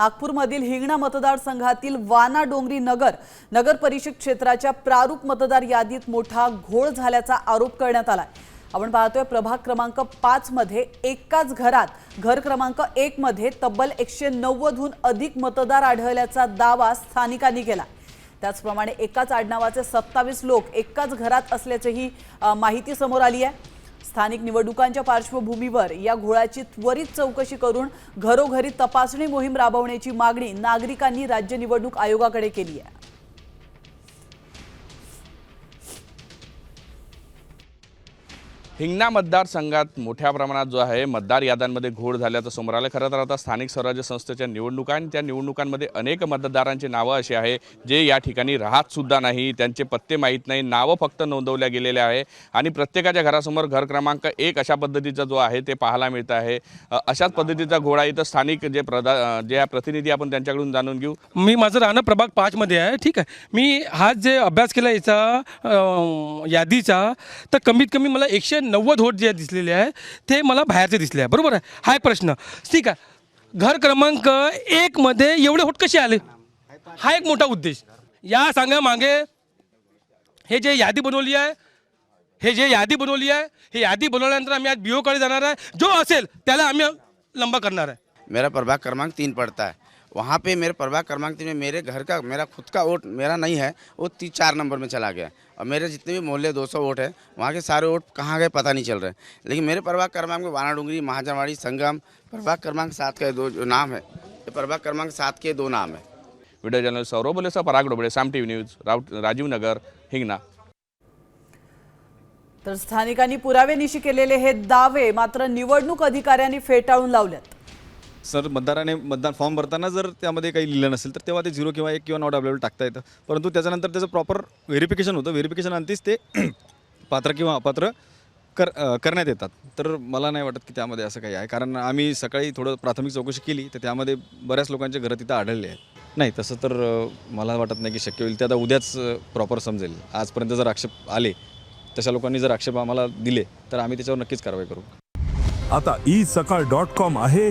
नागपूरमधील हिंगणा मतदारसंघातील वाना डोंगरी नगर नगर परिषद क्षेत्राच्या प्रारूप मतदार यादीत मोठा घोळ झाल्याचा आरोप करण्यात आला आपण पाहतोय प्रभाग क्रमांक पाच मध्ये एकाच घरात घर क्रमांक एक मध्ये तब्बल एकशे नव्वदहून अधिक मतदार आढळल्याचा दावा स्थानिकांनी केला. त्याचप्रमाणे एकाच आडनावाचे सत्तावीस लोक एकाच घरात असल्याचीही माहिती समोर आली आहे. स्थानिक निवडणुकांच्या पार्श्वभूमीवर या घोळाची त्वरित चौकशी करून घरोघरी तपासणी मोहीम राबवण्याची मागणी नागरिकांनी राज्य निवडणूक आयोगाकडे केली आहे. हिंगणा मतदारसंघात मोठ्या प्रमाणात जो आहे मतदार याद्यांमध्ये घोळ झाल्याचं समोर आलं. खरं तर आता स्थानिक स्वराज्य संस्थेच्या निवडणुका आणि त्या निवडणुकांमध्ये अनेक मतदारांची नावं अशी आहे जे या ठिकाणी राहतसुद्धा नाही. त्यांचे पत्ते माहीत नाही. नावं फक्त नोंदवल्या गेलेले आहे. आणि प्रत्येकाच्या घरासमोर घर क्रमांक एक अशा पद्धतीचा जो आहे ते पाहायला मिळत आहे. अशाच पद्धतीचा घोळा इथं स्थानिक जे प्रदा जे प्रतिनिधी आपण त्यांच्याकडून जाणून घेऊ. मी माझं राहणं प्रभाग पाचमध्ये आहे. ठीक आहे. मी हा जे अभ्यास केला याचा यादीचा तर कमीत कमी मला एकशे नव्वद होट जे दिसलेले आहे ते मला बाहेरचे दिसले आहे. बरोबर आहे? हा प्रश्न. ठीक आहे. घर क्रमांक एकमध्ये एवढे होट कसे आले? हा एक मोठा उद्देश. या सांगा मागे. हे जे यादी बनवली आहे हे जे यादी बनवली आहे हे यादी बनवल्यानंतर आम्ही आज बीओकडे जाणार आहे. जो असेल त्याला आम्ही लंबा करणार आहे. मेरा प्रभाग क्रमांक तीन पड़ता है। वहाँ पे मेरे प्रभाग क्रमांक में मेरे घर का मेरा खुद का वोट मेरा नहीं है वो तीन चार नंबर में चला गया। और मेरे जितने भी मोहल्ले 200 वोट है वहाँ के सारे वोट कहाँ गए पता नहीं चल रहे। लेकिन मेरे प्रभाग क्रमांक में वाना डूंगरी महाजनवाड़ी संगम प्रभाग क्रमांक सात का दो जो नाम है ये प्रभाग क्रमांक सात के दो नाम है। व्हिडिओ जर्नल सौरभ बोलेसह पराग डोबळे साम टी न्यूज़ राजीव नगर हिंगणा तर स्थानिकांनी पुरावेनिशी केलेले हे दावे मात्र निवडणूक अधिकाऱ्यांनी फेटाळून लावलेत. सर मतदाराने मतदान फॉर्म भरताना जर त्यामध्ये काही लिहिलं नसेल तर तेव्हा ते झिरो किंवा एक किंवा नॉट अवेलेबल टाकता येतं. परंतु त्याच्यानंतर त्याचं प्रॉपर व्हेरिफिकेशन होतं. व्हेरिफिकेशन आणतीच ते पात्र किंवा अपात्र कर करण्यात येतात. तर मला नाही वाटत की त्यामध्ये असं काही आहे. कारण आम्ही सकाळी थोडं प्राथमिक चौकशी केली तर त्यामध्ये बऱ्याच लोकांचे घरं तिथं आढळले आहेत. नाही तसं तर मला वाटत नाही की शक्य होईल. ते आता उद्याच प्रॉपर समजेल. आजपर्यंत जर आक्षेप आले तशा लोकांनी जर आक्षेप आम्हाला दिले तर आम्ही त्याच्यावर नक्कीच कारवाई करू. आता ई सकाळ डॉट कॉम आहे.